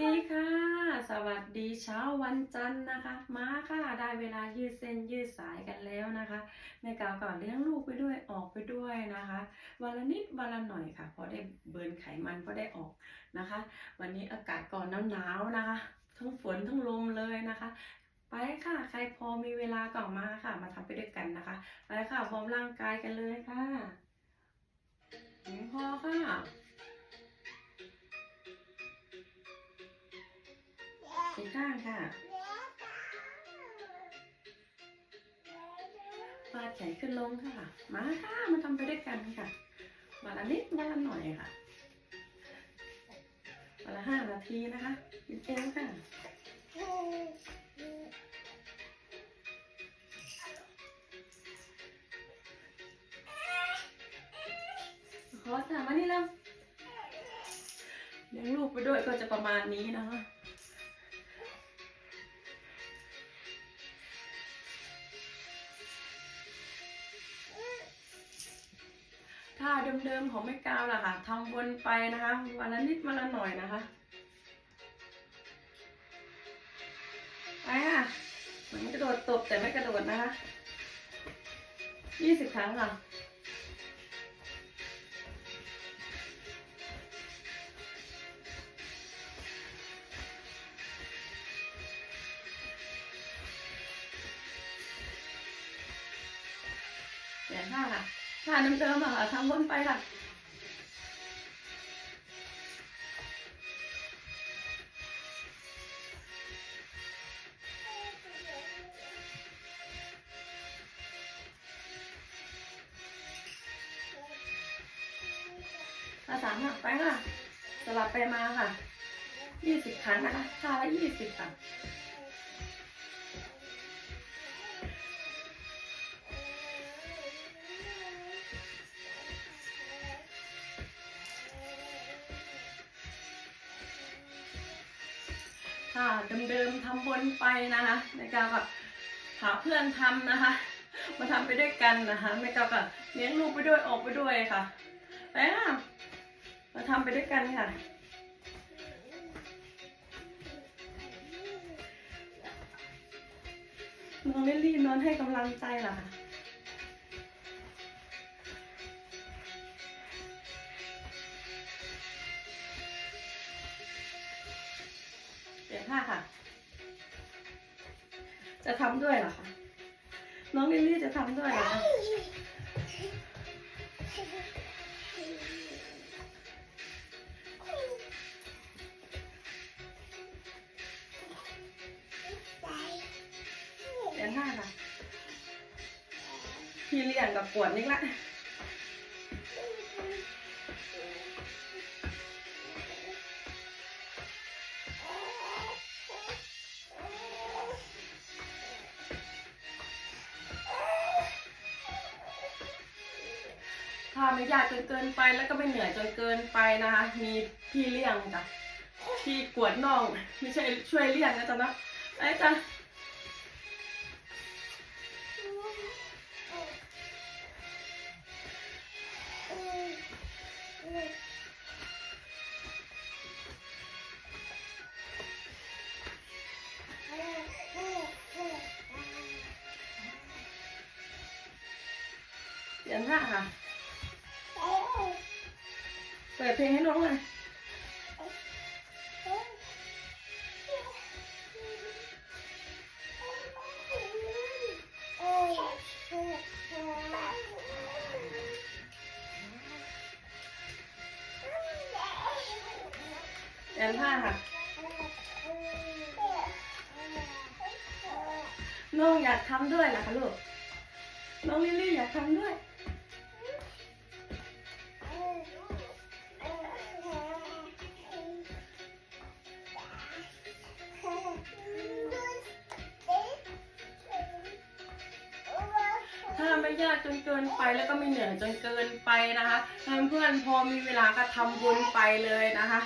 ดีค่ะ สวัสดีเช้าวันจันทร์นะคะ มาค่ะ ได้เวลายืดเส้นยืดสายกันแล้วนะคะแม่กาวก็เลี้ยงลูกไปด้วยออกไปด้วยนะคะ วันละนิดวันละหน่อยค่ะเพราะได้เบิร์นไขมันก็ได้ออกนะคะ วันนี้อากาศก่อนหนาวๆนะคะ ทั้งฝนทั้งลมเลยนะคะไปค่ะ ใครพอมีเวลาก็มาค่ะ มาทำไปด้วยกันนะคะ ไปค่ะพร้อมร่างกายกันเลยค่ะ อีกข้างค่ะฟาดแขนขึ้นลงค่ะ มาค่ะ มาทำไปด้วยกันค่ะวันละนิดวันละหน่อยค่ะวันละห้านาทีนะคะยืดเอวค่ะขอถามมานี่แล้วเลี้ยงลูกไปด้วยก็จะประมาณนี้นะคะ ท่าเดิมๆของแม่กาวล่ะค่ะทำวนไปนะคะวันละนิดวันละหน่อยนะคะไปค่ะเหมือนกระโดดตบแต่ไม่กระโดดนะคะยี่สิบครั้งค่ะเดี๋ยวท่าค่ะ ท่าเดิมๆอะค่ะทำวนไปค่ะท่าสามค่ะไปค่ะ สลับไปมาค่ะยี่สิบครั้งนะคะทาละยี่สิบค่ะ ค่ะเดิมๆทำวนไปนะคะ ในการแบบหาเพื่อนทำนะคะ มาทำไปด้วยกันนะคะไม่ก็แบบเลี้ยงลูกไปด้วยออกไปด้วยค่ะไปค่ะมาทำไปด้วยกันค่ะน้องลิลลี่นอนให้กำลังใจเหรอคะ เปลี่ยนท่าค่ะ จะทำด้วยเหรอคะ น้องลิลลี่จะทำด้วยเหรอคะเปลี่ยนท่าค่ะพี่เลี้ยงกับปวดนิดละ ถ้าไม่ยากจนเกินไปแล้วก็ไม่เหนื่อยจนเกินไปนะคะ มีพี่เลี้ยงจ้ะพี่กวดน่องไม่ใช่ช่วยเลี้ยงนะจ๊ะนะไอ้จ้ะเดี๋ยวท่าค่ะ เปิดเพลงให้น้องเลยเดี๋ยวท่าค่ะ น้องอยากทำด้วยเหรอคะลูก น้องลิลลี่อยากทำด้วย ไม่ยากจนเกินไปแล้วก็ไม่เหนื่อยจนเกินไปนะคะเพื่อนๆพอมีเวลาก็ทำบุญไปเลยนะคะ